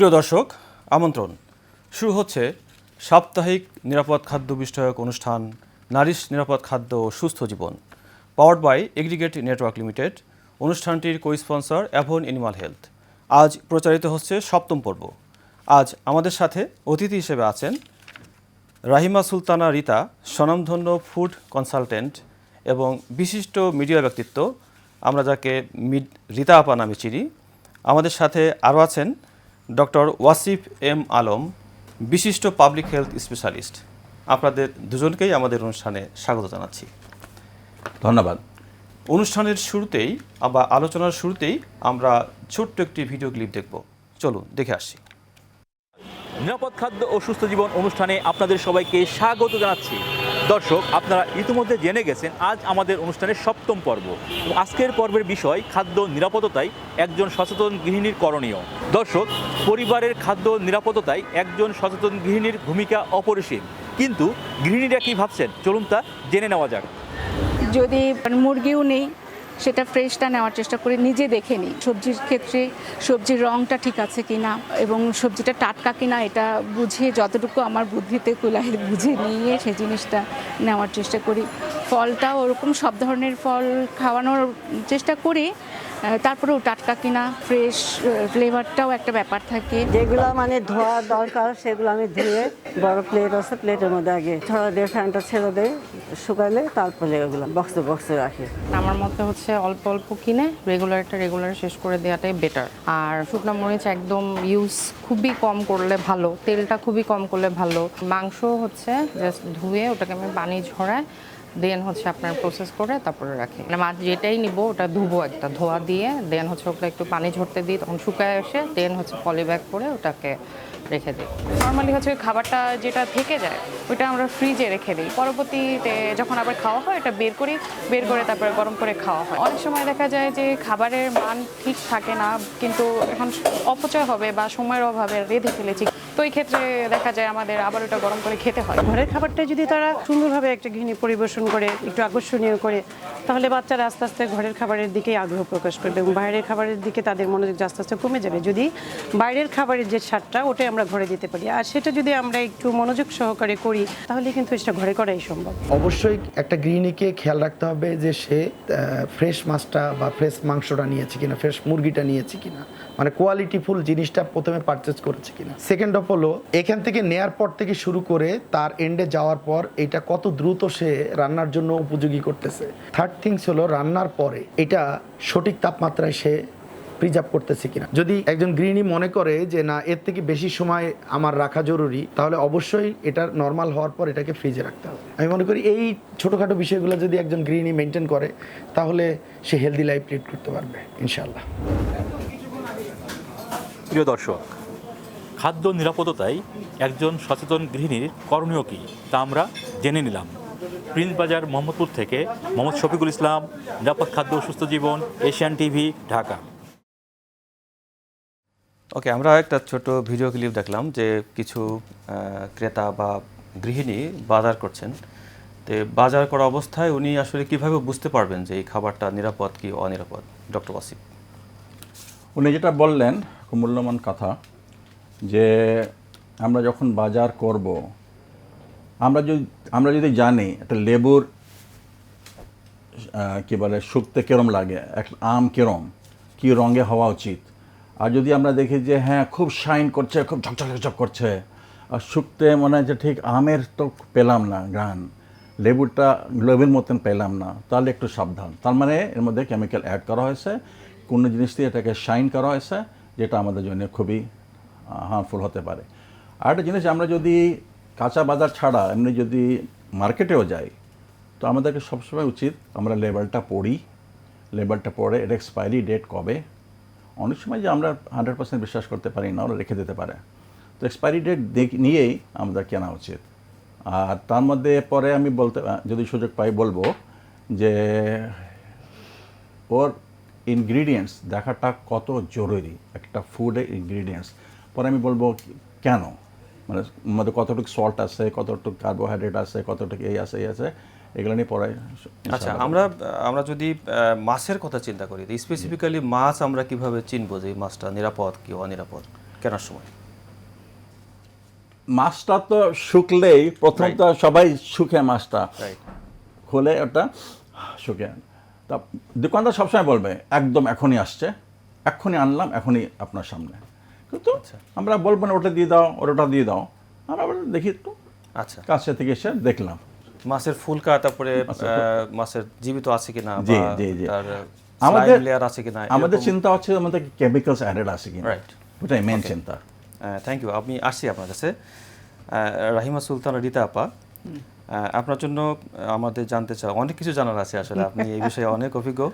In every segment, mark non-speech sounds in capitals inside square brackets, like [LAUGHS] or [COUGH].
প্রিয় দর্শক, আমন্ত্রণ। শুরু হচ্ছে সাপ্তাহিক নিরাপদ খাদ্য বিষয়ক অনুষ্ঠান, নারিশ নিরাপদ খাদ্য ও সুস্থ জীবন powered by aggregate network limited অনুষ্ঠানটির co sponsor Avon animal health আজ প্রচারিত হচ্ছে সপ্তম পর্ব। আজ আমাদের সাথে অতিথি হিসেবে আছেন রাহিমা সুলতানা রিতা, স্বনামধন্য ফুড কনসালটেন্ট এবং বিশিষ্ট মিডিয়া ব্যক্তিত্ব। আমরা যাকে মিড, রিতা আপা নামে চিনি। আমাদের সাথে আরও আছেন ডক্টর ওয়াসিফ এম আলম বিশিষ্ট পাবলিক হেলথ স্পেশালিস্ট। আপনাদের দুজনকেই আমাদের অনুষ্ঠানে স্বাগত জানাচ্ছি। ধন্যবাদ। অনুষ্ঠানের শুরুতেই বা আলোচনার শুরুতেই আমরা ছোট্ট একটি ভিডিও ক্লিপ দেখব। চলুন দেখে আসি। নিরাপদ খাদ্য ও সুস্থ জীবন অনুষ্ঠানে আপনাদের সবাইকে স্বাগত জানাচ্ছি। দর্শক, আপনারা ইতিমধ্যে জেনে গেছেন, আজ আমাদের অনুষ্ঠানের সপ্তম পর্ব। আজকের পর্বের বিষয়, খাদ্য নিরাপত্তায় একজন সচেতন গৃহিণীর করণীয়। দর্শক, পরিবারের খাদ্য নিরাপত্তায় একজন সচেতন গৃহিণীর ভূমিকা অপরিসীম। কিন্তু গৃহিণীরা কি ভাবছেন? চলুন তা জেনে নেওয়া যাক। যদি মুরগিও নেই সেটা ফ্রেশটা নেওয়ার চেষ্টা করি নিজে দেখে নিই, সবজির ক্ষেত্রে সবজির রঙটা ঠিক আছে কি না এবং সবজিটা টাটকা কি না এটা বুঝে যতটুকু আমার বুদ্ধিতে কুলায় বুঝে নিয়ে সেই জিনিসটা নেওয়ার চেষ্টা করি। ফলটাও ওরকম সব ধরনের ফল খাওয়ানোর চেষ্টা করি তারপরেও টাটকা কিনা ফ্রেশ ফ্লেভারটাও একটা ব্যাপার থাকে। যেগুলো মানে ধোয়া দরকার সেগুলো আমি ধুয়ে বড় প্লেট আছে প্লেটের মধ্যে আগে ছড়া দিয়ে ফ্যানটা ছেড়ে দেয় শুকালে তারপরে ওগুলো বক্সে বক্সে রাখি। আমার মতে হচ্ছে অল্প অল্প কিনে রেগুলারটা রেগুলার শেষ করে দেওয়াটাই বেটার আর শুকনো মরিচ একদম ইউজ খুবই কম করলে ভালো তেলটা খুবই কম করলে ভালো। মাংস হচ্ছে জাস্ট ধুয়ে ওটাকে আমি পানি ঝরায় দেন হচ্ছে আপনার প্রসেস করে তারপরে রাখি মানে মাছ যেটাই নিব ওটা ধুবো একটা ধোয়া দিয়ে দেন হচ্ছে ওটা একটু পানি ঝরতে দিই তখন শুকায় এসে দেন হচ্ছে পলি ব্যাগ করে ওটাকে রেখে দিই। নর্মালি হচ্ছে খাবারটা যেটা থেকে যায়, ওইটা আমরা ফ্রিজে রেখে দিই। পরবর্তীতে যখন আবার খাওয়া হয় এটা বের করি, বের করে তারপরে গরম করে খাওয়া হয়। অনেক সময় দেখা যায় যে খাবারের মান ঠিক থাকে না, কিন্তু এখন অপচয় হবে বা সময়ের অভাবে রেঁধে ফেলেছি এই ক্ষেত্রে দেখা যায় আমাদের আবার ওটা গরম করে খেতে হয়। ঘরের খাবারটা যদি তারা সুন্দরভাবে একটা গৃহিণী পরিবেশন করে একটু আকর্ষণীয় করে তাহলে বাচ্চারা আস্তে আস্তে ঘরের খাবারের দিকেই আগ্রহ প্রকাশ করবে এবং বাইরের খাবারের দিকে তাদের মনোযোগ আস্তে আস্তে কমে যাবে। যদি বাইরের খাবারের যে স্বাদটা ওটাই আমরা ঘরে দিতে পারি। আর সেটা যদি আমরা একটু মনোযোগ সহকারে করি তাহলে কিন্তু সেটা ঘরে করাই সম্ভব। অবশ্যই একটা গৃহিণীকে খেয়াল রাখতে হবে যে সে ফ্রেশ মাছটা বা ফ্রেশ মাংসটা নিয়েছে কিনা ফ্রেশ মুরগিটা নিয়েছে কিনা। মানে কোয়ালিটিফুল জিনিসটা প্রথমে পারচেজ করেছে কিনা। সেকেন্ড অফ হলো এখান থেকে নেয়ার পর থেকে শুরু করে তার এন্ডে যাওয়ার পর এটা কত দ্রুত সে রান্নার জন্য উপযোগী করতেছে। থার্ড থিংস হলো রান্নার পরে এটা সঠিক তাপমাত্রায় সে প্রিজার্ভ করতেছে কিনা। যদি একজন গৃহিণী মনে করে যে না এর থেকে বেশি সময় আমার রাখা জরুরি তাহলে অবশ্যই এটা নর্মাল হওয়ার পর এটাকে ফ্রিজে রাখতে হবে। আমি মনে করি এই ছোটোখাটো বিষয়গুলো যদি একজন গৃহিণী মেনটেন করে তাহলে সে হেলদি লাইফ লিড করতে পারবে ইনশাল্লাহ প্রিয় দর্শক খাদ্য নিরাপত্তায় একজন সচেতন গৃহিণীর করণীয় কী তা আমরা জেনে নিলাম। প্রিন্স বাজার মোহাম্মদপুর থেকে মোহাম্মদ শফিকুল ইসলাম নিরাপদ খাদ্য সুস্থ জীবন এশিয়ান টিভি ঢাকা। ওকে আমরা একটা ছোট ভিডিও ক্লিপ দেখলাম যে কিছু ক্রেতা বা গৃহিণী বাজার করছেন। তো বাজার করা অবস্থায় উনি আসলে কীভাবে বুঝতে পারবেন যে এই খাবারটা নিরাপদ কি অনিরাপদ? ডক্টর ওয়াসিফ। উনি যেটা বললেন খুব মূল্যবান কথা। যে আমরা যখন বাজার করব, আমরা যদি আমরা যদি জানি একটা লেবুর কি বলে শুকতে কেরম লাগে একটা আম কেরম, কি রঙে হওয়া উচিত। আর যদি আমরা দেখি যে হ্যাঁ খুব শাইন করছে, খুব ঝকঝক ঝকঝক করছে, আর শুকতে মনে হয় যে, ঠিক আমের তো পেলাম না গান লেবুটা লেবুর মতন পেলাম না, তাহলে একটু সাবধান। তার মানে এর মধ্যে কেমিক্যাল অ্যাড করা হয়েছে, কোনো জিনিস দিয়ে এটাকে শাইন করা হয়েছে, যেটা আমাদের জন্য খুবই হার্মফুল হতে পারে। আর একটা জিনিস, আমরা যদি কাঁচা বাজার ছাড়া এমনি যদি মার্কেটেও যাই, তো আমাদেরকে সবসময় উচিত আমরা লেবেলটা পড়ি। লেবেলটা পড়ে, এর এক্সপায়ারি ডেট কবে। অনেক সময় যে আমরা হান্ড্রেড পার্সেন্ট বিশ্বাস করতে পারি না, ওরা রেখে দিতে পারে। তো এক্সপায়ারি ডেট দেখ, নিয়েই আমাদের কেনা উচিত। আর তার মধ্যে পরে আমি বলতে, যদি সুযোগ পাই বলব যে, ওর ইনগ্রিডিয়েন্টস দেখাটা কত জরুরি। একটা ফুডের ইনগ্রিডিয়েন্টস পরে আমি বলব কেন? মানে মধ্যে কতটুকু সল্ট আছে কতটুকু কার্বোহাইড্রেট আছে কতটুকু এই আছে এই আছে এগুলো নিয়ে পরে আচ্ছা আমরা আমরা যদি মাছের কথা চিন্তা করি স্পেসিফিক্যালি মাছ আমরা কীভাবে চিনবো যে মাছটা নিরাপদ কি অনিরাপদ? কেনার সময়। মাছটা তো শুকলেই প্রথম তো সবাই শুকে মাছটা। খুলে ওটা শুকে তা দোকানদার সবসময় বলবে একদম এখনই আসছে এখনই আনলাম এখনই আপনার সামনে। কিন্তু আমরা বলব না ওটা দিয়ে দাও ওটা দিয়ে দাও। আমরা আবার দেখি একটু আচ্ছা। কাছে থেকে এসে দেখলাম। মাছের ফুলকা তারপরে মাছের জীবিত আছে কিনা জি, জি, জি। আমাদের লেয়ার আছে কিনা আমাদের চিন্তা হচ্ছে আমাদের কেমিক্যালস অ্যাডেড আছে কিনা। Right. ওটাই মেন চিন্তা। থ্যাংক ইউ আমি আসছি আপনার কাছে। আহ, রাহিমা সুলতান রীতা আপা। আপনার জন্য আমাদের জানতে চাও অনেক কিছু জানার আছে আসলে। [LAUGHS] আপনি এই বিষয়ে অনেক অভিজ্ঞ। আহ,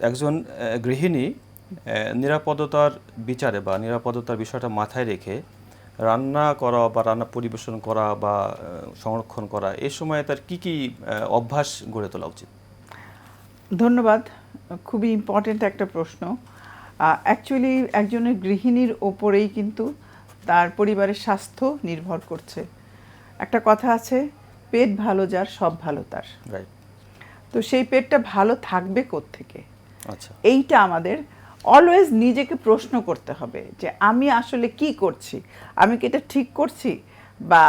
একজন গৃহিণী নিরাপদতার বিচারে বা নিরাপদতার বিষয়টা মাথায় রেখে রান্না করা বা রান্না পরিবেশন করা বা সংরক্ষণ করা এ সময় তার কি কি অভ্যাস গড়ে তোলা উচিত? ধন্যবাদ। খুবই ইম্পর্টেন্ট একটা প্রশ্ন। অ্যাকচুয়ালি একজনের গৃহিণীর ওপরেই কিন্তু তার পরিবারের স্বাস্থ্য নির্ভর করছে। একটা কথা আছে পেট ভালো যার সব ভালো তার। তো সেই পেটটা ভালো থাকবে থেকে আচ্ছা। এইটা আমাদের অলওয়েজ নিজেকে প্রশ্ন করতে হবে যে আমি আসলে কি করছি? আমি কি এটা ঠিক করছি? বা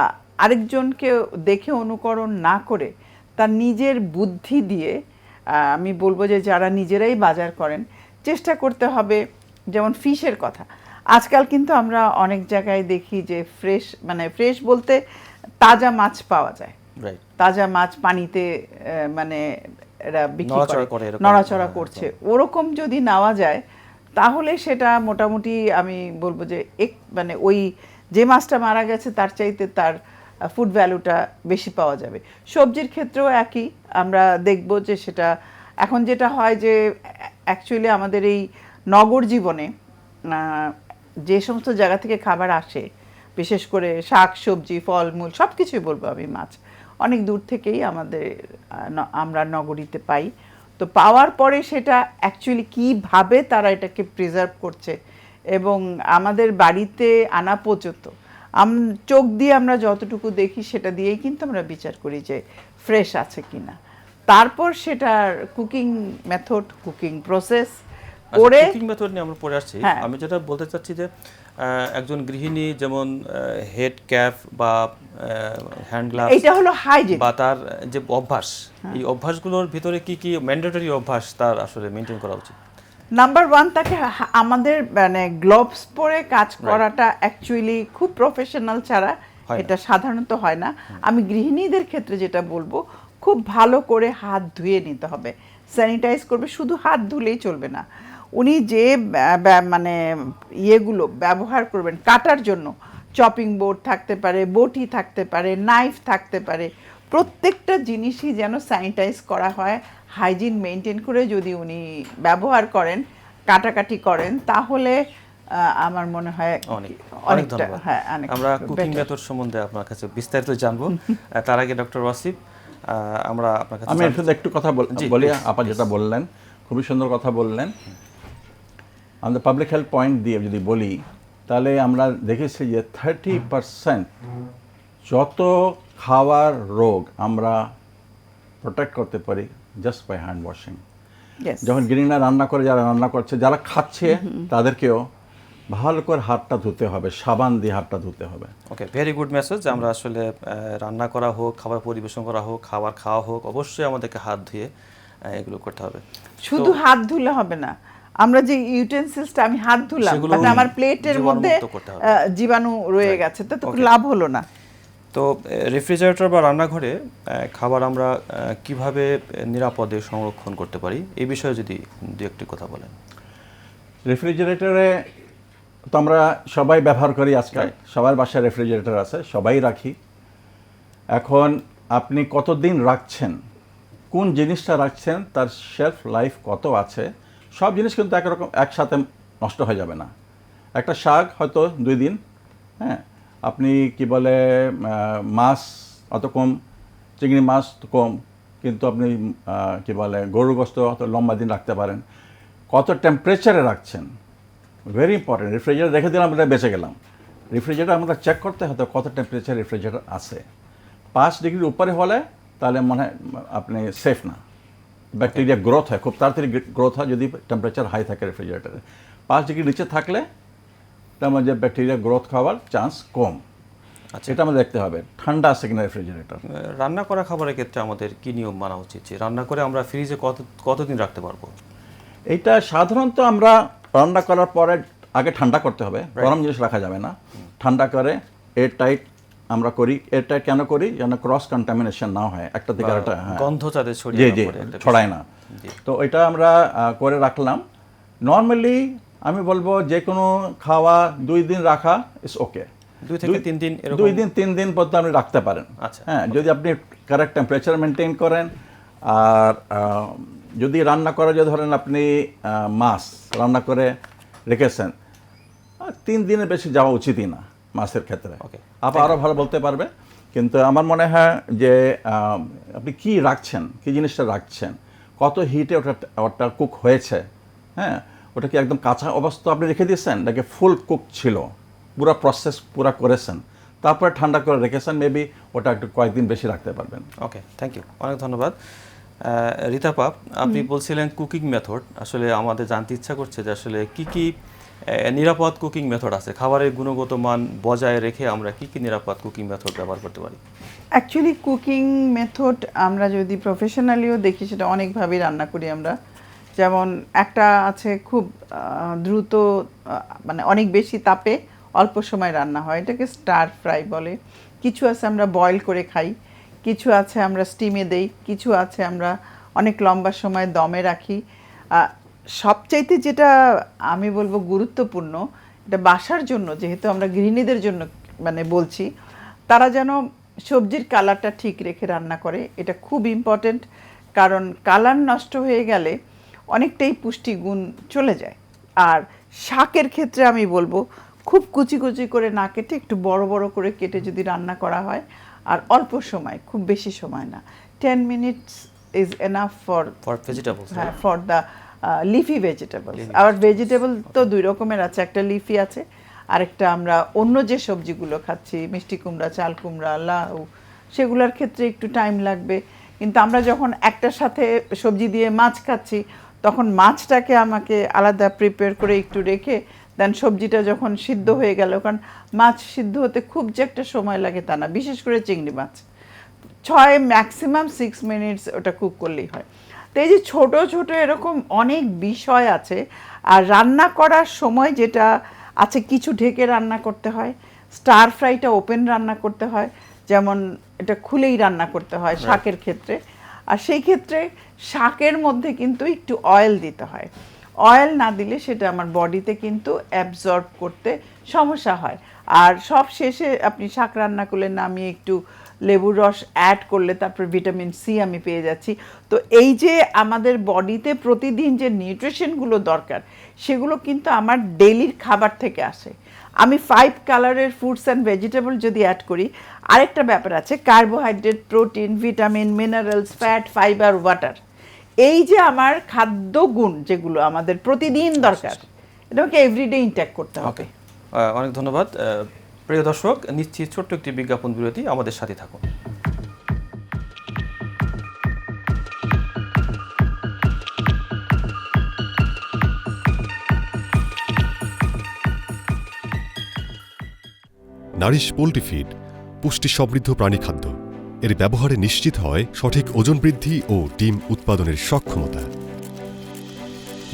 আরেকজনকে দেখে অনুকরণ না করে তার নিজের বুদ্ধি দিয়ে আমি বলব যে যারা নিজেরাই বাজার করেন চেষ্টা করতে হবে যেমন ফিশের কথা। আজকাল কিন্তু আমরা অনেক জায়গায় দেখি যে ফ্রেশ মানে ফ্রেশ বলতে তাজা মাছ পাওয়া যায়। তাজা মাছ পানিতে মানে এরা বিক্রি নড়াচড়া করে। নড়াচড়া হ্যাঁ, করছে। ওরকম যদি নেওয়া যায় তাহলে সেটা মোটামুটি আমি বলব যে এক মানে ওই যে মাছটা মারা গেছে তার চাইতে তার ফুড ভ্যালুটা বেশি পাওয়া যাবে। সবজির ক্ষেত্রেও একই, আমরা দেখব যে সেটা, এখন যেটা হয় যে অ্যাকচুয়ালি আমাদের এই নগর জীবনে যে সমস্ত জায়গা থেকে খাবার আসে, বিশেষ করে শাক, সবজি, ফলমূল সব কিছুই বলব আমি মাছ। অনেক দূর থেকেই আমাদের আমরা নগরীতে পাই। তো পাওয়ার পরে সেটা অ্যাকচুয়ালি কীভাবে তারা এটাকে প্রিজার্ভ করছে এবং আমাদের বাড়িতে আনা পর্যন্ত আম চোখ দিয়ে আমরা যতটুকু দেখি সেটা দিয়েই কিন্তু আমরা বিচার করি যে ফ্রেশ আছে কিনা তারপর সেটার কুকিং মেথড কুকিং প্রসেস করে কুকিং মেথড নিয়ে আমরা পড়ে আসছি হ্যাঁ। আমি যেটা বলতে চাচ্ছি যে একজন গৃহিণী যেমন হেড ক্যাপ বা হ্যান্ড গ্লাভস এইটা হলো হাইজিন বা তার যে অভ্যাস হ্যাঁ। এই অভ্যাসগুলোর ভিতরে কি কি ম্যান্ডেটরি অভ্যাস তার আসলে মেনটেন করা উচিত? নাম্বার ওয়ান তাকে আমাদের মানে গ্লোভস পরে কাজ করাটা অ্যাকচুয়ালি খুব প্রফেশনাল ছাড়া এটা সাধারণত হয় না। আমি গৃহিণীদের ক্ষেত্রে যেটা বলব খুব ভালো করে হাত ধুয়ে নিতে হবে। স্যানিটাইজ করবে শুধু হাত ধুলেই চলবে না। উনি যে মানে ইয়েগুলো ব্যবহার করবেন কাটার জন্য চপিং বোর্ড থাকতে পারে বটি থাকতে পারে নাইফ থাকতে পারে প্রত্যেকটা জিনিসই যেন স্যানিটাইজ করা হয় হাইজিন মেনটেন করে যদি উনি ব্যবহার করেন কাটাকাটি করেন তাহলে আমার মনে হয় অনেক অনেক ধন্যবাদ। হ্যাঁ অনেক আমরা কুকিং মেথড সম্বন্ধে আপনার কাছে বিস্তারিত জানব। [LAUGHS] তার আগে ডক্টর ওয়াসিফ আহ, আমরা আপনার কাছে আমি শুধু একটু কথা বল- আপা যেটা বললেন খুবই সুন্দর কথা বললেন। আমাদের পাবলিক হেলথ পয়েন্ট দিয়ে যদি বলি তাহলে আমরা দেখেছি যে থার্টি পারসেন্ট যত খাওয়ার রোগ আমরা প্রোটেক্ট করতে পারি জাস্ট বাই হ্যান্ড ওয়াশিং যখন গৃহিণীরা রান্না করে যারা রান্না করছে যারা খাচ্ছে তাদেরকেও ভালো করে হাতটা ধুতে হবে সাবান দিয়ে হাতটা ধুতে হবে। ওকে ভেরি গুড মেসেজ আমরা আসলে রান্না করা হোক খাবার পরিবেশন করা হোক খাবার খাওয়া হোক অবশ্যই আমাদেরকে হাত ধুয়ে এগুলো করতে হবে। শুধু হাত ধুলে হবে না আমরা যে ইউটেন্সিলসটা আমি হাত ধুলাম তাতে আমার প্লেটের মধ্যে জীবাণু রয়ে গেছে। তো তো লাভ হলো না। তো রেফ্রিজারেটর বা রান্নাঘরে খাবার আমরা কীভাবে নিরাপদে সংরক্ষণ করতে পারি? এই বিষয়ে যদি দু একটি কথা বলেন। রেফ্রিজারেটরে তো আমরা সবাই ব্যবহার করি আজকাল। সবার বাসায় রেফ্রিজারেটর আছে সবাই রাখি। এখন আপনি কতদিন রাখছেন কোন জিনিসটা রাখছেন তার শেলফ লাইফ কত আছে সব জিনিস কিন্তু একরকম একসাথে নষ্ট হয়ে যাবে না। একটা শাক হয়তো দুই দিন হ্যাঁ আপনি কি বলে মাছ অত কম, চিংড়ি মাছ কম, কিন্তু আপনি কি বলে গরু গোস্ত অত লম্বা দিন রাখতে পারেন। কত টেম্পারেচারে রাখছেন? ভেরি ইম্পর্টেন্ট রেফ্রিজারেটর রেখে দিলাম আমরা বেঁচে গেলাম। রেফ্রিজারেটর আমরা চেক করতে হতো কত টেম্পারেচার রেফ্রিজারেটর আছে। পাঁচ ডিগ্রির উপরে হলে তাহলে মনে হয়, আপনি সেফ না। ব্যাকটেরিয়া গ্রোথ হয় খুব তাড়াতাড়ি গ্রোথ হয় যদি টেম্পারেচার হাই থাকে রেফ্রিজারেটরে পাঁচ ডিগ্রি নিচে থাকলে তার মধ্যে ব্যাকটেরিয়া গ্রোথ খাওয়ার চান্স কম। আচ্ছা। এটা আমাদের দেখতে হবে। ঠান্ডা আছে কিনা রেফ্রিজারেটর রান্না করা খাবারের ক্ষেত্রে আমাদের কি নিয়ম মানা উচিত? যে রান্না করে আমরা ফ্রিজে কত কতদিন রাখতে পারব? এইটা সাধারণত আমরা রান্না করার পরে আগে ঠান্ডা করতে হবে। গরম জিনিস রাখা যাবে না। ঠান্ডা করে এয়ার টাইট আমরা করি এটা কেন করি? যেন ক্রস কন্টামিনেশন না হয়। একটা থেকে একটা হ্যাঁ। গন্ধ যাতে ছড়িয়ে না জি ছড়ায় না। তো এটা আমরা করে রাখলাম। নর্মালি আমি বলব যে কোনো খাওয়া দুই দিন রাখা ইস ওকে দুই থেকে তিন দিন এরকম দুই দিন তিন দিন পর্যন্ত আপনি রাখতে পারেন। আচ্ছা। হ্যাঁ যদি আপনি কারেক্ট টেম্পারেচার মেনটেন করেন আর যদি রান্না করে যে ধরেন আপনি মাছ রান্না করে রেখেছেন তিন দিনের বেশি যাওয়া উচিতই না। মাছের ক্ষেত্রে. আপা আরও ভালো বলতে পারবে কিন্তু আমার মনে হয় যে আপনি কি রাখছেন কি জিনিসটা রাখছেন কত হিটে ওটা ওটা কুক হয়েছে হ্যাঁ? ওটা কি একদম কাঁচা অবস্থা আপনি রেখে দিয়েছেন নাকি ফুল কুক ছিল? পুরো প্রসেস পুরো করেছেন। তারপরে ঠান্ডা করে রেখেছেন মেবি ওটা একটু কয়েকদিন বেশি রাখতে পারবেন। ওকে থ্যাংক ইউ অনেক ধন্যবাদ। আহ, রীতা পাপ আপনি বলছিলেন কুকিং মেথড আসলে আমাদের জানতে ইচ্ছা করছে যে আসলে কি কি নিরাপদ কুকিং মেথড আছে। খাবারের গুণগত মান বজায় রেখে আমরা কি কি নিরাপদ কুকিং মেথড ব্যবহার করতে পারি? অ্যাকচুয়ালি কুকিং মেথড আমরা যদি প্রফেশনালিও দেখি, সেটা অনেকভাবেই রান্না করি আমরা। যেমন, একটা আছে খুব দ্রুত মানে অনেক বেশি তাপে অল্প সময় রান্না হয়। এটাকে স্টার ফ্রাই বলে। কিছু আছে আমরা বয়েল করে খাই। কিছু আছে আমরা স্টিমে দেই। কিছু আছে আমরা অনেক লম্বা সময় দমে রাখি। সবচাইতে যেটা আমি বলব গুরুত্বপূর্ণ এটা বাসার জন্য যেহেতু আমরা গৃহিণীদের জন্য মানে বলছি তারা যেন সবজির কালারটা ঠিক রেখে রান্না করে এটা খুব ইম্পর্টেন্ট কারণ কালার নষ্ট হয়ে গেলে অনেকটাই পুষ্টিগুণ চলে যায়। আর শাকের ক্ষেত্রে আমি বলব খুব কুচি কুচি করে না কেটে একটু বড় বড় করে কেটে যদি রান্না করা হয় আর অল্প সময় খুব বেশি সময় না। Ten minutes is enough for for vegetables হ্যাঁ ফর দ্য লিফি ভেজিটেবল আবার ভেজিটেবল তো দুই রকমের আছে একটা লিফি আছে আরেকটা আমরা অন্য যে সবজিগুলো খাচ্ছি মিষ্টি কুমড়া চাল কুমড়া লাউ সেগুলোর ক্ষেত্রে একটু টাইম লাগবে। কিন্তু আমরা যখন একটার সাথে সবজি দিয়ে মাছ খাচ্ছি তখন মাছটাকে আমাকে আলাদা প্রিপেয়ার করে একটু রেখে দেন সবজিটা যখন সিদ্ধ হয়ে গেল কারণ মাছ সিদ্ধ হতে খুব যে একটা সময় লাগে তা না বিশেষ করে চিংড়ি মাছ। ছয় ম্যাক্সিমাম সিক্স মিনিটস ওটা কুক করলেই হয়। তো এই যে ছোট ছোট এরকম অনেক বিষয় আছে। আর রান্না করার সময় যেটা আছে কিছু ঢেকে রান্না করতে হয়। স্টার ফ্রাইটা ওপেন রান্না করতে হয়। যেমন এটা খুলেই রান্না করতে হয় শাকের ক্ষেত্রে। আর সেই ক্ষেত্রে শাকের মধ্যে কিন্তু একটু অয়েল দিতে হয়। অয়েল না দিলে সেটা আমার বডিতে কিন্তু অ্যাবজর্ব করতে সমস্যা হয়। আর সব শেষে আপনি শাক রান্না করলে নামিয়ে একটু লেবুর রস অ্যাড করলে তারপর ভিটামিন সি আমি পেয়ে যাচ্ছি। তো এই যে আমাদের বডিতে প্রতিদিন যে নিউট্রিশনগুলো দরকার সেগুলো কিন্তু আমার ডেলির খাবার থেকে আসে। আমি ফাইভ কালারের ফ্রুটস অ্যান্ড ভেজিটেবল যদি অ্যাড করি আরেকটা ব্যাপার আছে carbohydrate protein vitamin minerals fat fibre water এই যে আমার খাদ্য গুণ যেগুলো আমাদের প্রতিদিন দরকার এটাকে এভরিডে ইনট্যাক্ট করতে হবে। অনেক ধন্যবাদ। প্রিয় দর্শক নিচ্ছি ছোট্ট একটি বিজ্ঞাপন বিরতি আমাদের সাথে থাকুন। নারিশ পোলট্রি ফিড, পুষ্টি সমৃদ্ধ প্রাণী খাদ্য। এর ব্যবহারে নিশ্চিত হয় সঠিক ওজন বৃদ্ধি ও ডিম উৎপাদনের সক্ষমতা।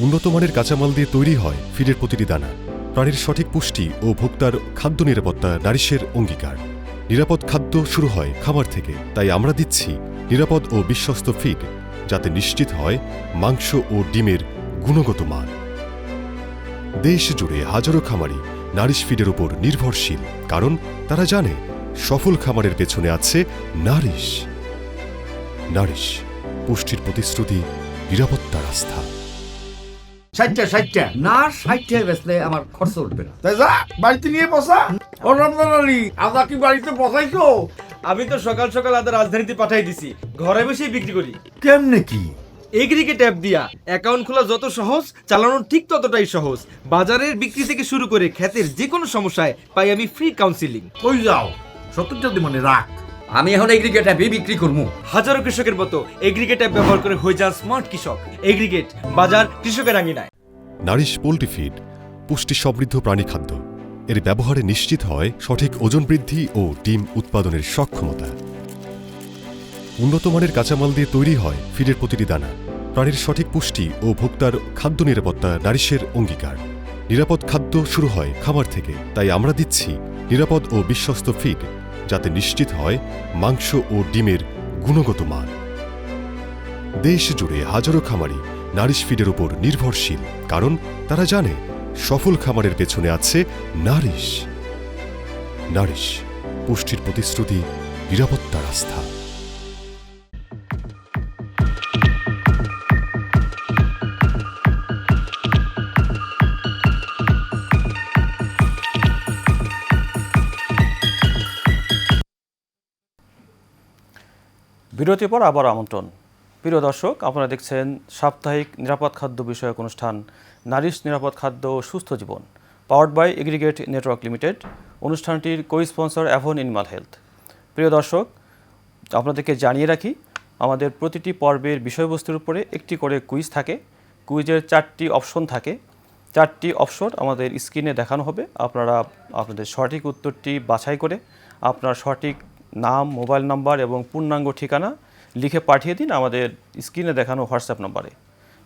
উন্নত মানের কাঁচামাল দিয়ে তৈরি হয় ফিডের প্রতিটি দানা। প্রাণীর সঠিক পুষ্টি ও ভোক্তার খাদ্য নিরাপত্তা নারিশের অঙ্গীকার। নিরাপদ খাদ্য শুরু হয় খাবার থেকে, তাই আমরা দিচ্ছি নিরাপদ ও বিশ্বস্ত ফিড, যাতে নিশ্চিত হয় মাংস ও ডিমের গুণগত মান। দেশ জুড়ে হাজারো খামারি নারিশ ফিডের উপর নির্ভরশীল, কারণ তারা জানে সফল খামারের পেছনে আছে নারিশ। নারিশ, পুষ্টির প্রতিশ্রুতি, নিরাপত্তার আস্থা। ষাটটা ষাটটা। না ষাটটা বেচলে আমার খরচ উঠবে না। তাই যা বাড়িতে নিয়ে বসা। ও রমজান আলী আদা কি বাড়িতে বসাইছো? আমি তো সকাল সকাল আদা রাজধানীতে পাঠাই দিছি। ঘরে বসেই বিক্রি করি। কেমনে কি? এগ্রিগেট অ্যাপ দিয়া। অ্যাকাউন্ট খোলা যত সহজ চালানো ঠিক ততটাই সহজ। বাজারের বিক্রি থেকে শুরু করে ক্ষেতের যে কোনো সমস্যায় পাই আমি ফ্রি কাউন্সিলিং কই যাও সত্তরটা দি মানে রাখ আমি এখন এগ্রিগেট অ্যাপে বিক্রি করব। হাজারো কৃষকের মতো এগ্রিগেট অ্যাপ ব্যবহার করে হয়ে যান স্মার্ট কৃষক। এগ্রিগেট বাজার কৃষকের আঙিনায়। নারিশ পোলট্রি ফিড পুষ্টি সমৃদ্ধ প্রাণী খাদ্য। এর ব্যবহারে নিশ্চিত হয় সঠিক ওজন বৃদ্ধি ও ডিম উৎপাদনের সক্ষমতা। উন্নত মানের কাঁচামাল দিয়ে তৈরি হয় ফিডের প্রতিটি দানা। প্রাণীর সঠিক পুষ্টি ও ভোক্তার খাদ্য নিরাপত্তা নারিশের অঙ্গীকার। নিরাপদ খাদ্য শুরু হয় খাবার থেকে তাই আমরা দিচ্ছি নিরাপদ ও বিশ্বস্ত ফিড যাতে নিশ্চিত হয় মাংস ও ডিমের গুণগত মান। দেশ জুড়ে হাজারো খামারি নারিশ ফিডের উপর নির্ভরশীল, কারণ তারা জানে সফল খামারের পেছনে আছে নারিশ। নারিশ পুষ্টির প্রতিশ্রুতি, নিরাপত্তার আস্থা। বিরতির পর আবার আমন্ত্রণ। প্রিয় দর্শক, আপনারা দেখছেন সাপ্তাহিক নিরাপদ খাদ্য বিষয়ক অনুষ্ঠান, নারিশ নিরাপদ খাদ্য সুস্থ জীবন powered by aggregate network limited অনুষ্ঠানটির co sponsor Avon animal health প্রিয় দর্শক, আপনাদেরকে জানিয়ে রাখি, আমাদের প্রতিটি পর্বের বিষয়বস্তুর উপরে একটি করে কুইজ থাকে। কুইজের চারটি অপশন থাকে। চারটি অপশন আমাদের স্ক্রিনে দেখানো হবে। আপনারা আপনাদের সঠিক উত্তরটি বাছাই করে আপনার সঠিক নাম, মোবাইল নাম্বার এবং পূর্ণাঙ্গ ঠিকানা লিখে পাঠিয়ে দিন আমাদের স্ক্রিনে দেখানো হোয়াটসঅ্যাপ নম্বরে।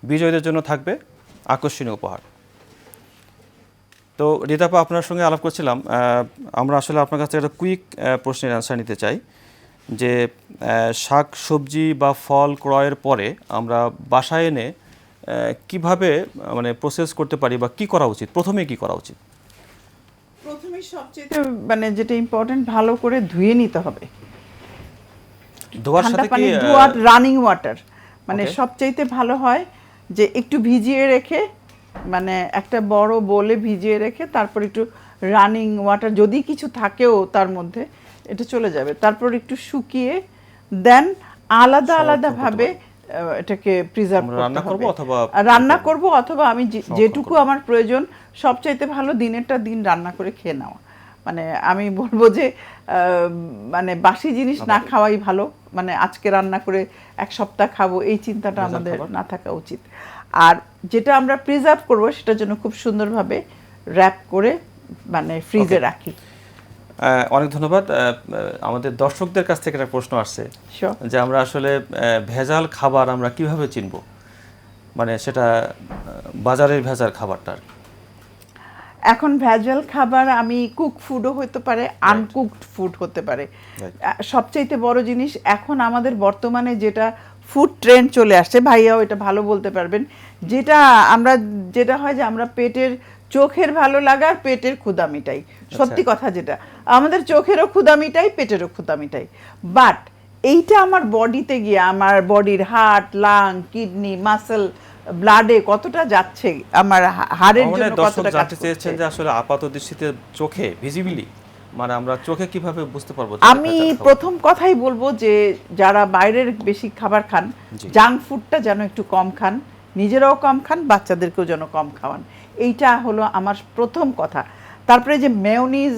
বিজয়ীদের জন্য থাকবে আকর্ষণীয় উপহার। তো রিতাপা, আপনার সঙ্গে আলাপ করছিলাম। আমরা আসলে আপনার কাছে একটা কুইক প্রশ্নের অ্যান্সার নিতে চাই। যে শাক, সবজি বা ফল ক্রয়ের পরে আমরা বাসায় এনে কীভাবে মানে প্রসেস করতে পারি বা কি করা উচিত? প্রথমে কি করা উচিত? প্রথমে সবচেয়ে মানে যেটা ইম্পর্টেন্ট ভালো করে ধুয়ে নিতে হবে। ধোয়ার সাথে কি রানিং ওয়াটার মানে ভালো হয় যে একটু ভিজিয়ে রেখে মানে একটা বড় বোলে ভিজিয়ে রেখে তারপর একটু রানিং ওয়াটার যদি কিছু থাকেও তার মধ্যে এটা চলে যাবে। তারপর একটু শুকিয়ে দেন আলাদা আলাদা ভাবে আহ, এটাকে প্রিজার্ভ রান্না করব অথবা রান্না করব অথবা আমি যেটুকু আমার প্রয়োজন সবচাইতে ভালো দিনেরটা দিন রান্না করে খেয়ে নেওয়া মানে আমি বলব যে মানে বাসি জিনিস না খাওয়াই ভালো। মানে আজকে রান্না করে এক সপ্তাহ খাব এই চিন্তাটা আমাদের না থাকা উচিত। আর যেটা আমরা প্রিজার্ভ করব সেটার জন্য খুব সুন্দরভাবে র্যাপ করে মানে ফ্রিজে রাখি। অনেক ধন্যবাদ। আমাদের দর্শকদের কাছ থেকে একটা প্রশ্ন আসছে. যে আমরা আসলে ভেজাল খাবার আমরা কীভাবে চিনব? মানে সেটা বাজারের ভেজাল খাবারটা আর কি। এখন ভেজাল খাবার আমি কুক ফুডও হতে পারে আনকুকড ফুড হতে পারে। সবচাইতে বড় জিনিস এখন আমাদের বর্তমানে যেটা ফুড ট্রেন্ড চলে আসছে ভাইয়াও এটা ভালো বলতে পারবেন যেটা আমরা যেটা হয় যে আমরা পেটের চোখের ভালো লাগা আর পেটের ক্ষুদা মিটাই। সত্যি কথা যেটা আমাদের চোখেরও ক্ষুদা মিটাই পেটেরও ক্ষুদা মিটাই। বাট এইটা আমার বডিতে গিয়ে আমার বডির হার্ট লাং কিডনি মাসেল ব্লাডে কতটা যাচ্ছে আমার হাড়ের জন্য কতটা কাজ জানতে চেয়েছেন যে আসলে আপাত দৃষ্টিতে চোখে ভিজিবিলি মানে আমরা চোখে কীভাবে বুঝতে পারব আমি প্রথম কথাই বলব যে যারা বাইরের বেশি খাবার খান জাঙ্ক ফুডটা যেন একটু কম খান নিজেরাও কম খান বাচ্চাদেরকেও যেন কম খাওয়ান। এইটা হলো আমার প্রথম কথা। তারপরে যে মেয়োনিজ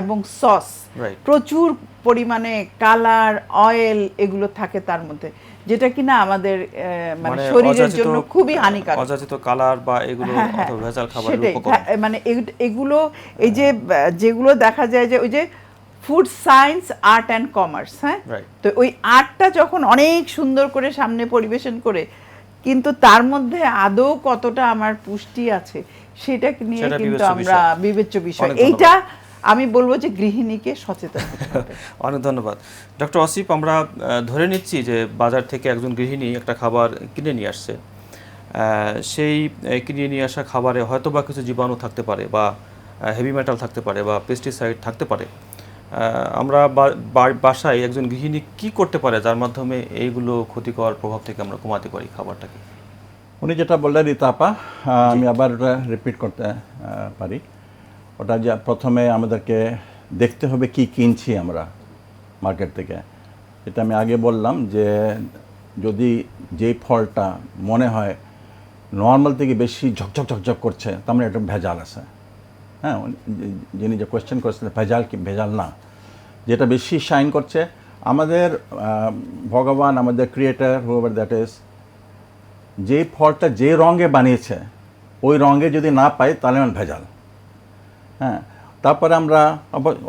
এবং সস প্রচুর পরিমাণে কালার অয়েল এগুলো থাকে তার মধ্যে। যেটা কিনা আমাদের মানে মানে শরীরের জন্য খুবই হানিকারক। অযাচিত কালার বা এগুলো হ্যাঁ, হ্যাঁ, অথবা ভেজাল উপকরণ। ভা- মানে এগুলো এই যে যেগুলো দেখা যায় যে ওই যে food science art and commerce হ্যাঁ. তো ওই আর্টটা যখন অনেক সুন্দর করে সামনে পরিবেশন করে কিন্তু তার মধ্যে আদৌ কতটা আমার পুষ্টি আছে সেটা নিয়ে কিন্তু আমরা বিবেচ্য বিষয়। এইটা আমি বলব যে গৃহিণীকে সচেতন [LAUGHS] অনেক ধন্যবাদ। ডক্টর অসিফ আমরা ধরে নিচ্ছি যে বাজার থেকে একজন গৃহিণী একটা খাবার কিনে নিয়ে আসছে। সেই কিনে নিয়ে আসা খাবারে হয়তো বা কিছু জীবাণু থাকতে পারে বা হেভি মেটাল থাকতে পারে বা পেস্টিসাইড থাকতে পারে। আমরা বাসায় একজন গৃহিণী কি করতে পারে? যার মাধ্যমে এইগুলো ক্ষতিকর প্রভাব থেকে আমরা কমাতে পারি খাবারটাকে। উনি যেটা বললেন রিতাপা আমি আবার রিপিট করতে পারি। ওটা যা প্রথমে আমাদেরকে দেখতে হবে কি কিনছি আমরা মার্কেট থেকে। এটা আমি আগে বললাম যে যদি যেই ফলটা মনে হয় নর্মাল থেকে বেশি ঝকঝক ঝকঝক করছে, তার মানে এটা ভেজাল আছে। হ্যাঁ যিনি যে কোয়েশ্চেন করেছিলেন ভেজাল কি, ভেজাল না। যেটা বেশি শাইন করছে, আমাদের ভগবান, আমাদের ক্রিয়েটার হুভার দ্যাট ইজ যে ফলটা যে রঙে বানিয়েছে, ওই রঙে যদি না পাই তাহলে আমার ভেজাল। হ্যাঁ তারপরে আমরা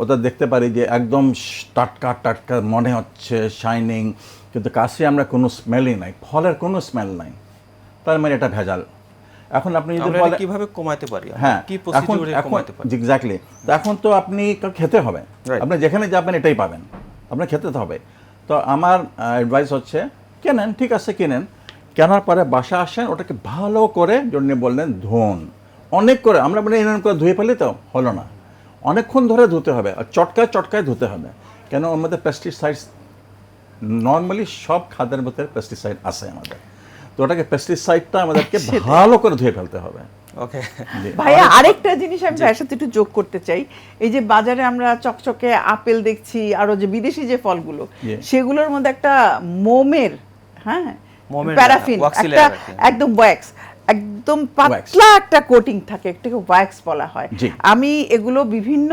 ওটা দেখতে পারি যে একদম টাটকা টাটকা মনে হচ্ছে শাইনিং কিন্তু কাছে আমরা কোনো স্মেলই নাই ফলের কোনো স্মেল নাই তার মানে এটা ভেজাল। এখন আপনি যদি কীভাবে কমাতে পারি? হ্যাঁ কি এখন প্রসিডিউরে এখন কমাতে পারি? এক্স্যাক্টলি এখন তো আপনি খেতে হবে। আপনি যেখানে যাবেন এটাই পাবেন। আপনার খেতে তো হবে। তো আমার অ্যাডভাইস হচ্ছে কেনেন ঠিক আছে কেনেন। কেনার পরে বাসা আসেন ওটাকে ভালো করে জন্য বললেন ধোন। অনেক করে আমরা মানে এরকম করে ধুয়ে ফেলি তো হলো না। অনেকক্ষণ ধরে ধুতে হবে আর চটকায় চটকায় ধুতে হবে। কেন ওর মধ্যে পেস্টিসাইডস নর্মালি সব খাদ্যের মধ্যে পেস্টিসাইড আছে আমাদের। তো ওটাকে পেস্টিসাইডটা আমাদেরকে ভালো করে ধুয়ে ফেলতে হবে। ওকে। ভাইয়া আরেকটা জিনিস আমি ভাইয়ের সাথে একটু যোগ করতে চাই। এই যে বাজারে আমরা চকচকে আপেল দেখছি আরও যে বিদেশি যে ফলগুলো সেগুলোর মধ্যে একটা মোমের হ্যাঁ মোমের প্যারাফিন একটা। একদম ওয়্যাক্স একদম পাতলা একটা কোটিং থাকে একটাকে ওয়্যাক্স বলা হয়। আমি এগুলো বিভিন্ন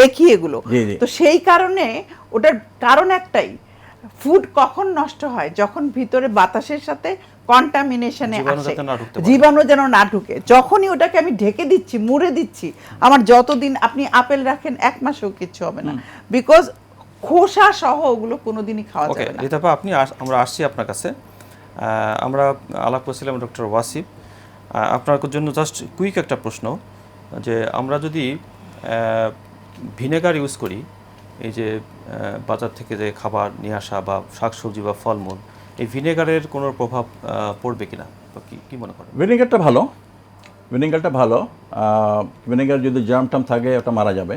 দেখি এগুলো। তো সেই কারণে ওটার কারণ একটাই ফুড কখন নষ্ট হয়? যখন ভিতরে বাতাসের সাথে কন্টামিনেশনে জীবাণু আসে। জীবাণু যেন না ঢুকে। যখনই ওটাকে আমি ঢেকে দিচ্ছি মুড়ে দিচ্ছি আমার যতদিন আপনি আপেল রাখেন এক মাসেও কিছু হবে না। বিকজ খোসা সহ ওগুলো কোনোদিনই খাওয়া যাবে না। রিতাপা আপনি আমরা আসছি আপনার কাছে। আমরা আলাপ করছিলাম ডক্টর ওয়াসিফ। আপনার জন্য জাস্ট কুইক একটা প্রশ্ন যে আমরা যদি ভিনেগার ইউজ করি এই যে বাজার থেকে যে খাবার নিয়ে আসা বা শাকসবজি বা ফলমূল এই ভিনেগারের কোনো প্রভাব পড়বে কিনা? বা কী কি মনে করেন? ভিনেগারটা ভালো। ভিনেগারটা ভালো। ভিনেগার যদি জার্ম টার্ম থাকে ওটা মারা যাবে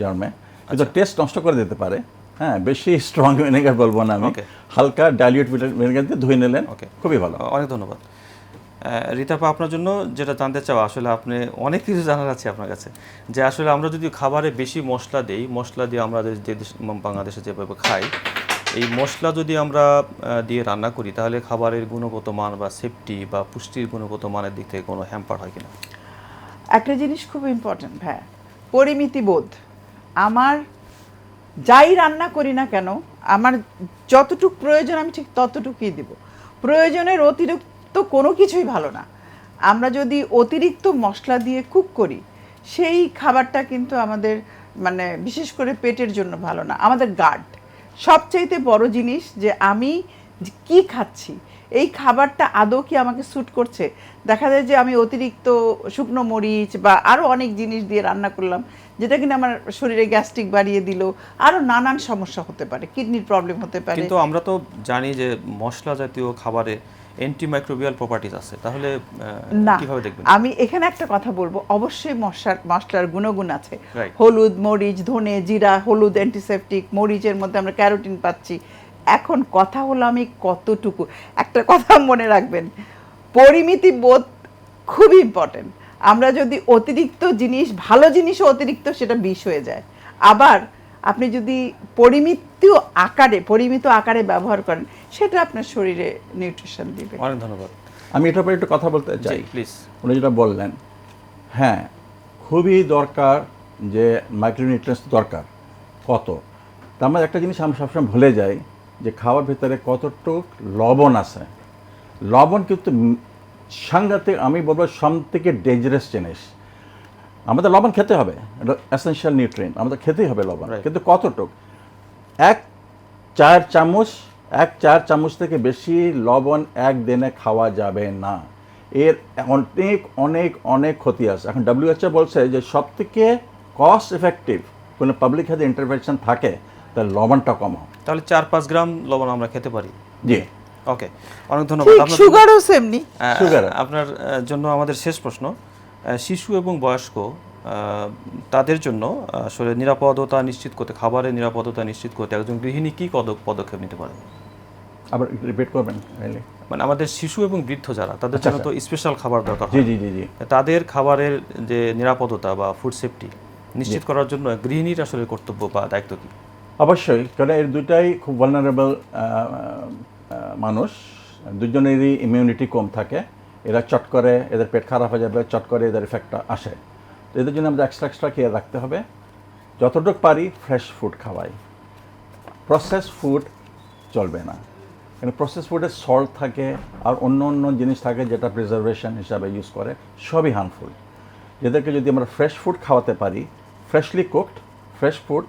জার্মে কিন্তু টেস্ট নষ্ট করে দিতে পারে। হ্যাঁ বেশি স্ট্রং ভিনেগার বলব না আমি. হালকা ডাইলিউট ভিনেগার দিয়ে ধুয়ে নিলেন ওকে খুবই ভালো। অনেক ধন্যবাদ। রিতাপা আপনার জন্য যেটা জানতে চাওয়া আসলে আপনি অনেক কিছু জানার আছে আপনার কাছে। যে আসলে আমরা যদি খাবারে বেশি মশলা দেই মশলা দিয়ে আমরা যে যে দেশ- বাংলাদেশে যেভাবে খাই এই মশলা যদি আমরা দিয়ে রান্না করি তাহলে খাবারের গুণগত মান বা সেফটি বা পুষ্টির গুণগত মানের দিক থেকে কোনো হ্যাম্পার হয় কিনা? একটা জিনিস খুব ইম্পর্টেন্ট হ্যাঁ পরিমিতি বোধ। আমার যাই রান্না করি না কেন, আমার যতটুক প্রয়োজন আমি ঠিক ততটুকুই দিব। প্রয়োজনের অতিরিক্ত কোনো কিছুই ভালো না। আমরা যদি অতিরিক্ত মশলা দিয়ে কুক করি, সেই খাবারটা কিন্তু আমাদের মানে বিশেষ করে পেটের জন্য ভালো না। আমাদের গার্ড সবচাইতে বড় জিনিস যে আমি কি খাচ্ছি, এই খাবারটা আদৌ কি আমাকে স্যুট করছে? দেখা যায় যে আমি অতিরিক্ত শুকনো মরিচ বা আরও অনেক জিনিস দিয়ে রান্না করলাম যেটা কিনা আমার শরীরে গ্যাস্ট্রিক বাড়িয়ে দিল। আরও নানান সমস্যা হতে পারে কিডনির প্রবলেম হতে পারে। কিন্তু আমরা তো জানি যে মশলা জাতীয় খাবারে অ্যান্টিমাইক্রোবিয়াল প্রপার্টিজ আছে। তাহলে কীভাবে দেখবেন? আমি এখানে একটা কথা বলব। অবশ্যই মশলার মশলার গুণগুণ আছে। হলুদ মরিচ ধনে জিরা হলুদ অ্যান্টিসেপটিক মরিচের মধ্যে আমরা ক্যারোটিন পাচ্ছি। এখন কথা হলো আমি কতটুকু? একটা কথা মনে রাখবেন পরিমিতি বোধ খুব ইম্পর্টেন্ট আমরা যদি অতিরিক্ত জিনিস ভালো জিনিসও অতিরিক্ত সেটা বিষ হয়ে যায়। আবার আপনি যদি পরিমিত আকারে পরিমিত আকারে ব্যবহার করেন সেটা আপনার শরীরে নিউট্রিশন দিবে। অনেক ধন্যবাদ। আমি এটার উপরে একটু কথা বলতে চাই। প্লিজ উনি যেটা বললেন হ্যাঁ খুবই দরকার যে মাইক্রোনিউট্রিয়েন্টস দরকার। কত? তার মধ্যে একটা জিনিস আমরা সবসময় ভুলে যাই যে খাওয়ার ভিতরে কতটুক লবণ আছে। লবণ কিন্তু সাংঘাতিক আমি বলব সব থেকে ডেঞ্জারাস জিনিস। আমাদের লবণ খেতে হবে। এটা এসেনশিয়াল নিউট্রিয়েন্ট আমাদের খেতেই হবে লবণ। কিন্তু কতটুক? এক চার চামচ এক চার চামচ থেকে বেশি লবণ একদিনে খাওয়া যাবে না। এর অনেক অনেক অনেক ক্ষতি আছে। এখন ডাব্লিউএচও বলছে যে সব থেকে কস্ট এফেক্টিভ কোনো পাবলিক হেলথ ইন্টারভেনশন থাকে তাহলে লবণটা কমাও তাহলে চার পাঁচ গ্রাম লবণ আমরা খেতে পারি। জি। ওকে অনেক ধন্যবাদ। সুগারও সেমনি। আপনার জন্য আমাদের শেষ প্রশ্ন। শিশু এবং বয়স্ক তাদের জন্য আসলে নিরাপদতা নিশ্চিত করতে খাবারের নিরাপদতা নিশ্চিত করতে একজন গৃহিণী কি পদক- পদক্ষেপ নিতে পারে? আবার রিপিট করবেন মানে আমাদের শিশু এবং বৃদ্ধ যারা তাদের আচ্ছা, জন্য তো স্পেশাল খাবার দরকার জি জি জি জি। তাদের খাবারের যে নিরাপদতা বা ফুড সেফটি নিশ্চিত করার জন্য গৃহিণীর আসলে কর্তব্য বা দায়িত্ব কি? অবশ্যই কারণ এর দুটাই খুব ভালনারেবল মানুষ, দুজনেরই ইমিউনিটি কম থাকে। এরা চট করে এদের পেট খারাপ হয়ে যাবে, চট করে এদের এফেক্টটা আসে। তো এদের জন্য আমাদের এক্সট্রা এক্সট্রা কেয়ার রাখতে হবে। যতটুকু পারি ফ্রেশ ফুড খাওয়াই। প্রসেস ফুড চলবে না। কারণ প্রসেস ফুডে সল্ট থাকে আর অন্য অন্য জিনিস থাকে যেটা প্রিজার্ভেশন হিসাবে ইউজ করে, সবই হার্মফুল এদেরকে যদি আমরা ফ্রেশ ফুড খাওয়াতে পারি ফ্রেশলি কুকড ফ্রেশ ফুড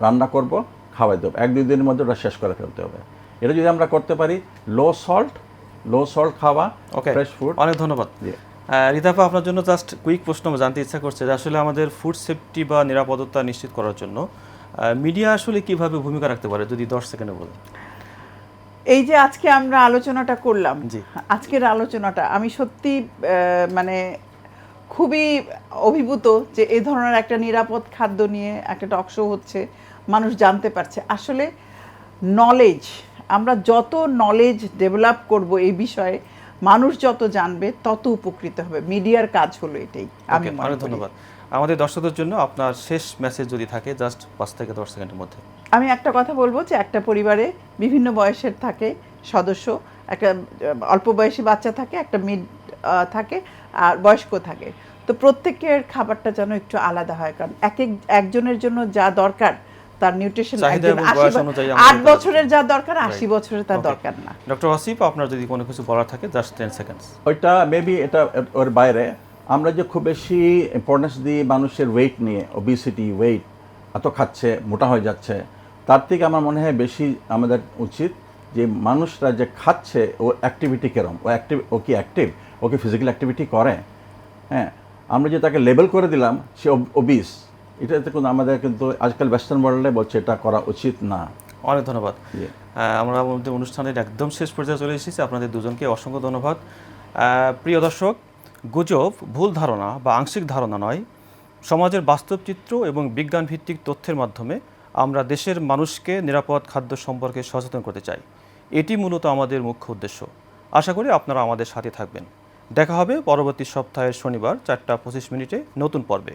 রান্না করব, খাওয়াই দেবো। এক দুই দিনের মধ্যে ওটা শেষ করে ফেলতে হবে। এটা যদি আমরা করতে পারি লো সল্ট লো সল্ট খাওয়া ওকে ফ্রেশ ফুড অনেক ধন্যবাদ। রিতাপা আপনার জন্য জাস্ট কুইক প্রশ্ন আমার জানতে ইচ্ছা করছে যে আসলে আমাদের ফুড সেফটি বা নিরাপত্তা নিশ্চিত করার জন্য মিডিয়া আসলে কীভাবে ভূমিকা রাখতে পারে যদি দশ সেকেন্ডে বলেন। এই যে আজকে আমরা আলোচনাটা করলাম জি। আজকের আলোচনাটা আমি সত্যি মানে খুবই অভিভূত যে এই ধরনের একটা নিরাপদ খাদ্য নিয়ে একটা টক শো হচ্ছে মানুষ জানতে পারছে। আসলে নলেজ আমরা যত নলেজ ডেভেলপ করব এই বিষয়ে মানুষ যত জানবে তত উপকৃত হবে। মিডিয়ার কাজ হলো এটাই আমি অনেক ধন্যবাদ। আমাদের দর্শকদের জন্য আপনার শেষ মেসেজ যদি থাকে জাস্ট পাঁচ থেকে দশ সেকেন্ডের মধ্যে। আমি একটা কথা বলব যে একটা পরিবারে বিভিন্ন বয়সের থাকে সদস্য একটা অল্প বয়সী বাচ্চা থাকে একটা মিড থাকে আর বয়স্ক থাকে। তো প্রত্যেকের খাবারটা যেন একটু আলাদা হয় কারণ এক এক একজনের জন্য যা দরকার তার নিউট্রিশন আট বছরের যা দরকার আশি বছরের তার দরকার না। ডক্টর আসিফ আপনার যদি কোনো কিছু বলার থাকে জাস্ট টেন সেকেন্ডস ওইটা মেবি এটা ওর বাইরে। আমরা যে খুব বেশি ইম্পর্টেন্স দিই মানুষের ওয়েট নিয়ে ওবিসিটি ওয়েট এত খাচ্ছে মোটা হয়ে যাচ্ছে তার থেকে আমার মনে হয় বেশি আমাদের উচিত যে মানুষরা যে খাচ্ছে ও অ্যাক্টিভিটি কেরম? ও অ্যাক্টিভ ও কি অ্যাক্টিভ ও কি ফিজিক্যাল অ্যাক্টিভিটি করে? হ্যাঁ আমরা যে তাকে লেবেল করে দিলাম সে ওবিস এটাতে কিন্তু আমাদের কিন্তু আজকাল ওয়েস্টার্ন ওয়ার্ল্ডে বলছে এটা করা উচিত না। অনেক ধন্যবাদ। আমরা আমাদের অনুষ্ঠানের একদম শেষ পর্যায়ে চলে এসেছি। আপনাদের দুজনকে অসংখ্য ধন্যবাদ। প্রিয় দর্শক গুজব ভুল ধারণা বা আংশিক ধারণা নয়। সমাজের বাস্তব চিত্র এবং বিজ্ঞান ভিত্তিক তথ্যের মাধ্যমে আমরা দেশের মানুষকে নিরাপদ খাদ্য সম্পর্কে সচেতন করতে চাই। এটি মূলত আমাদের মুখ্য উদ্দেশ্য। আশা করি আপনারা আমাদের সাথে থাকবেন। দেখা হবে পরবর্তী সপ্তাহের শনিবার চারটা পঁচিশ মিনিটে নতুন পর্বে।